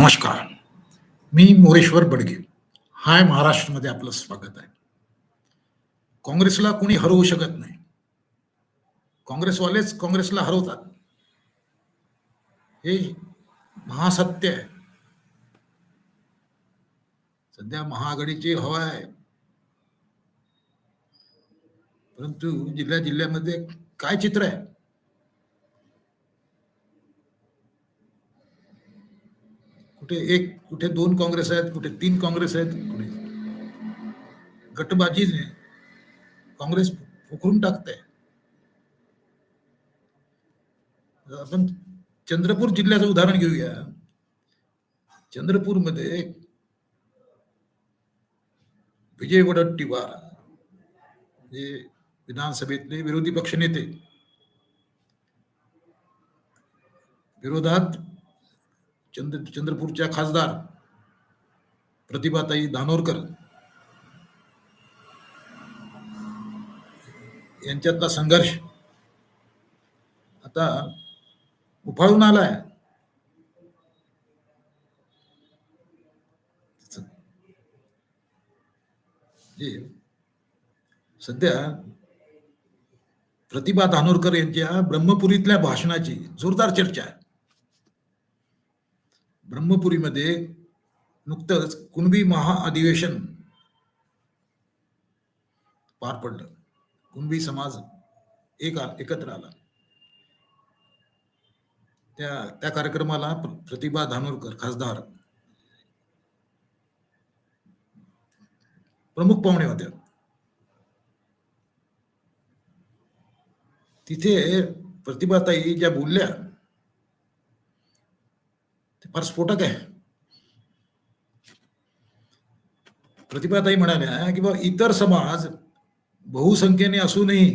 नमस्कार. मी मोरेश्वर बडगे. हाय महाराष्ट्रमध्ये आपलं स्वागत आहे. काँग्रेसला कोणी हरवू शकत नाही. काँग्रेसवालेच काँग्रेसला हरवतात. हे महासत्य आहे. सध्या महाआघाडीची हवा आहे. परंतु जिल्ह्या जिल्ह्यामध्ये काय चित्र आहे? कुठे एक कुठे दोन काँग्रेस आहेत कुठे तीन काँग्रेस आहेत कुठे गटबाजीने काँग्रेस उकरून टाकते आपण चंद्रपूर जिल्ह्याचं उदाहरण घेऊया. चंद्रपूरमध्ये विजय वडट्टीवार जे विधानसभेतले विरोधी पक्षनेते विरोधात चंद्र चंद्रपूरच्या खासदार प्रतिभाताई धानोरकर यांच्यातला संघर्ष आता उफाळून आलाय. सध्या प्रतिभा धानोरकर यांच्या ब्रह्मपुरीतल्या भाषणाची जोरदार चर्चा आहे. ब्रह्मपुरीमध्ये नुकतंच कुणबी महाअधिवेशन पार पडलं. कुणबी समाज एक एकत्र आला. त्या त्या कार्यक्रमाला प्रतिभा धानोरकर खासदार प्रमुख पाहुणे होत्या तिथे प्रतिभाताई ज्या बोलल्या फार स्फोटक आहे. प्रतिभाताई म्हणाल्या की बाबा इतर समाज बहुसंख्येने असूनही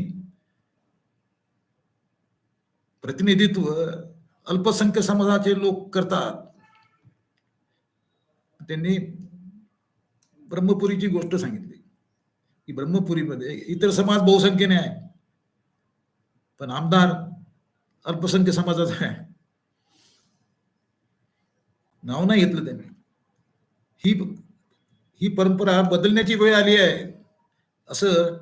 प्रतिनिधित्व अल्पसंख्य समाजाचे लोक करतात. त्यांनी ब्रह्मपुरीची गोष्ट सांगितली की ब्रह्मपुरीमध्ये इतर समाज बहुसंख्येने आहे पण आमदार अल्पसंख्य समाजाचा आहे. नाव नाही घेतलं त्यांनी. ही ही परंपरा बदलण्याची वेळ आली आहे. असं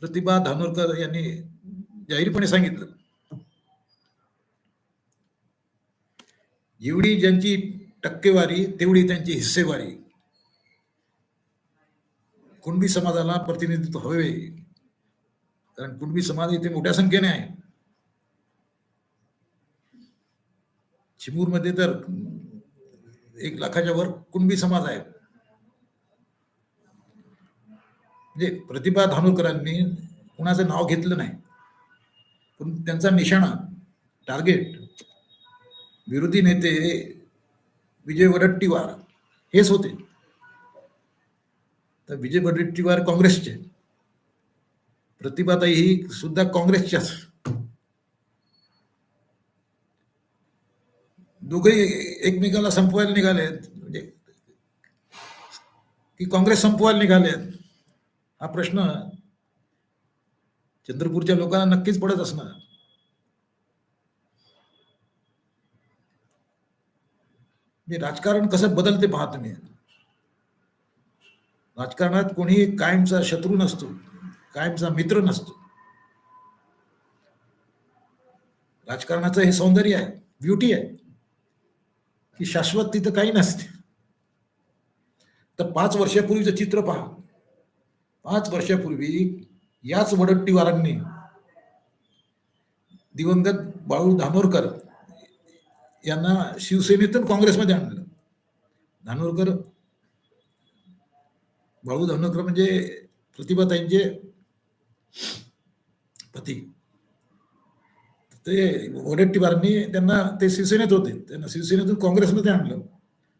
प्रतिभा धानोरकर यांनी जाहीरपणे सांगितलं. जेवढी ज्यांची टक्केवारी तेवढी त्यांची हिस्सेवारी. कुणबी समाजाला प्रतिनिधित्व हवे. कारण कुणबी समाज इथे मोठ्या संख्येने आहे. चिमूरमध्ये तर एक लाखाच्या वर कुणबी समाज आहे. म्हणजे प्रतिभा धानोरकरांनी कुणाचं नाव घेतलं नाही. पण त्यांचा निशाणा टार्गेट विरोधी नेते विजय वडट्टीवार हेच होते. तर विजय वडट्टीवार काँग्रेसचे. प्रतिभाताई ही सुद्धा काँग्रेसच्याच. दोघेही एकमेकाला संपवायला निघालेत. म्हणजे की काँग्रेस संपवायला निघालेत हा प्रश्न चंद्रपूरच्या लोकांना नक्कीच पडत असणार. मी राजकारण कसं बदलते पाहा तुम्ही. राजकारणात कोणी कायमचा शत्रू नसतो कायमचा मित्र नसतो. राजकारणाचं हे सौंदर्य आहे ब्युटी आहे. की शाश्वत तिथं काही नसते. तर पाच वर्षापूर्वीचं चित्र पहा. पाच वर्षापूर्वी याच वडट्टीवारांनी दिवंगत बाळू धानोरकर यांना शिवसेनेतून काँग्रेसमध्ये आणलं. धानोरकर बाळू धानोरकर म्हणजे प्रतिभाताईंचे पती. ते वडट्टीवारांनी त्यांना ते शिवसेनेत होते. त्यांना शिवसेनेतून काँग्रेसमध्ये आणलं.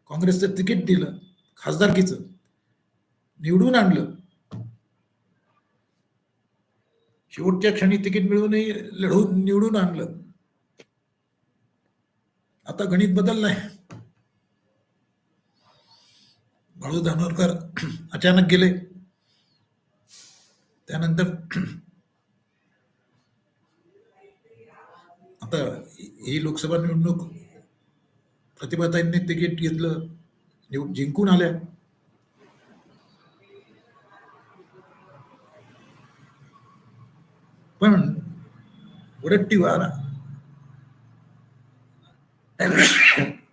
काँग्रेसचं तिकीट दिलं खासदारकीचं. निवडून आणलं. शेवटच्या क्षणी तिकीट मिळवूनही लढवून निवडून आणलं. आता गणित बदललंय बाळू धानोरकर अचानक गेले. त्यानंतर आता ही लोकसभा निवडणूक प्रतिभाताईंनी तिकीट घेतलं निव- जिंकून आल्या. पण वडट्टीवार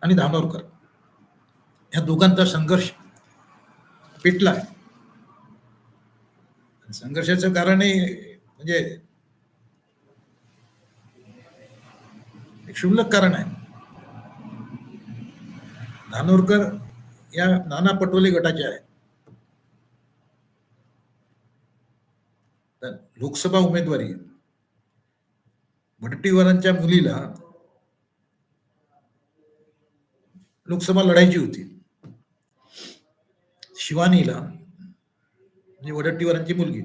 आणि धानोरकर या दोघांचा संघर्ष पेटलाय संघर्षाचं कारणही म्हणजे एक क्षुल्लक कारण आहे. धानोरकर या नाना पटोले गटाचे आहे तर लोकसभा उमेदवारी वडट्टीवारांच्या मुलीला लोकसभा लढायची होती. शिवानीला म्हणजे वडट्टीवारांची मुलगी.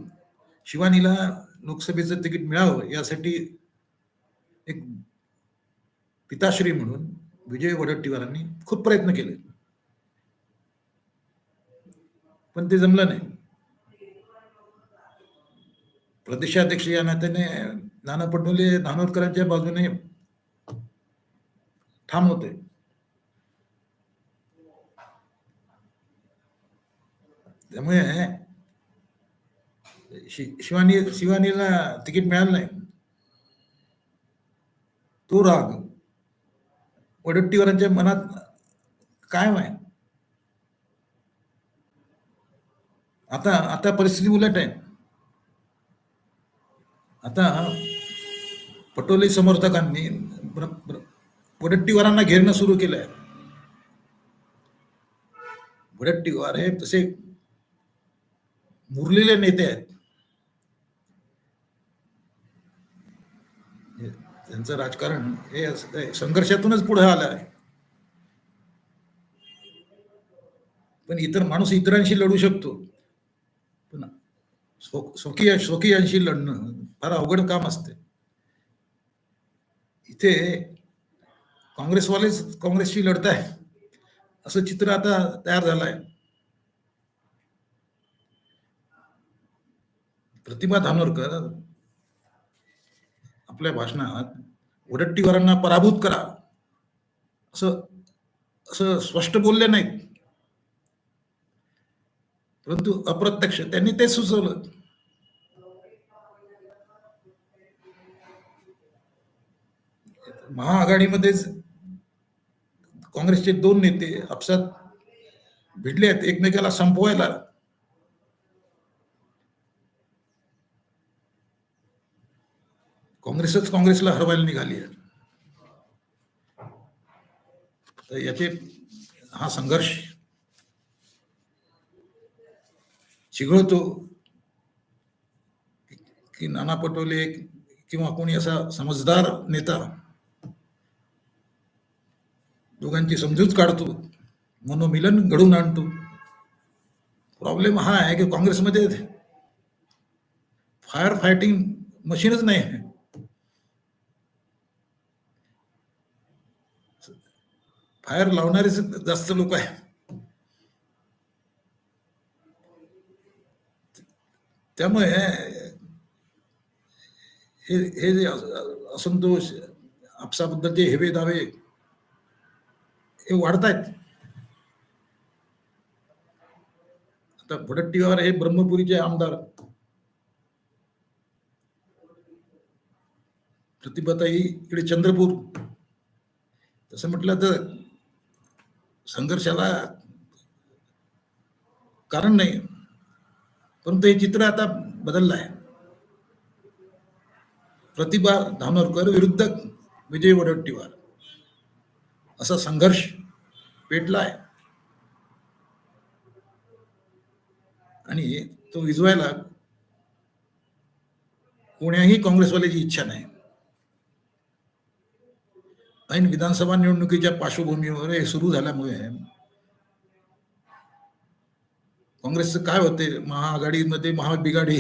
शिवानीला लोकसभेचं तिकीट मिळावं यासाठी एक पिताश्री म्हणून विजय वडट्टीवारांनी खूप प्रयत्न केले. पण ते जमलं नाही. प्रदेशाध्यक्ष या नात्याने नाना पटोले धानोरकरांच्या बाजूने ठाम होते. त्यामुळे शिवानी शिवानीला तिकीट मिळालं नाही. तो राग वडट्टीवारांच्या मनात कायम आहे आता आता परिस्थिती उलट आहे. आता पटोले समर्थकांनी वडट्टीवारांना घेरणं सुरू केलंय. वडट्टीवार हे तसे मुरलेले नेते आहेत हे- त्यांचं राजकारण हे असं संघर्षातूनच पुढे आलं आहे. पण इतर माणूस इतरांशी लढू शकतो. पण स्वकीय स्वकीयांशी लढणं फार अवघड काम असते. इथे काँग्रेसवालेच काँग्रेसशी लढताय असं चित्र आता तयार झालं आहे प्रतिभा धानोरकर आपल्या भाषणात वडट्टीवारांना पराभूत करा. असं असं स्पष्ट बोलले नाहीत. परंतु अप्रत्यक्ष त्यांनी ते सुचवलं. महाआघाडीमध्येच काँग्रेसचे दोन नेते आपसात भिडले आहेत एकमेकाला संपवायला. काँग्रेसच काँग्रेसला हरवायला निघाली आहे. तर याचे हा संघर्ष चिघळतो. की नाना पटोले किंवा कोणी असा समजदार नेता दोघांची समजूत काढतो मनोमिलन घडून आणतो. प्रॉब्लेम हा आहे की काँग्रेसमध्ये फायर फायटिंग मशीनच नाही आहे. फायर लावणारेच जास्त लोक आहे त्यामुळे हे हे जे असंतोष आपसाबद्दलचे हेवे दावे हे वाढत आहेत आता वडट्टीवार हे ब्रह्मपुरीचे आमदार प्रतिभाताई इकडे चंद्रपूर. तसं म्हटलं तर संघर्षाला कारण नाही. परंतु हे चित्र आता बदललं आहे. प्रतिभा धानोरकर विरुद्ध विजय वडट्टीवार असा संघर्ष पेटला आहे. आणि तो विजवायला कोण्याही काँग्रेसवाल्याची इच्छा नाही. ऐन विधानसभा निवडणुकीच्या पार्श्वभूमीवर हे सुरू झाल्यामुळे काँग्रेसचं काय होते? महाआघाडीमध्ये महाबिघाडी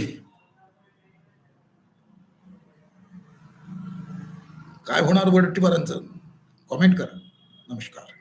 काय होणार वडट्टीवारांचं कॉमेंट करा. नमस्कार.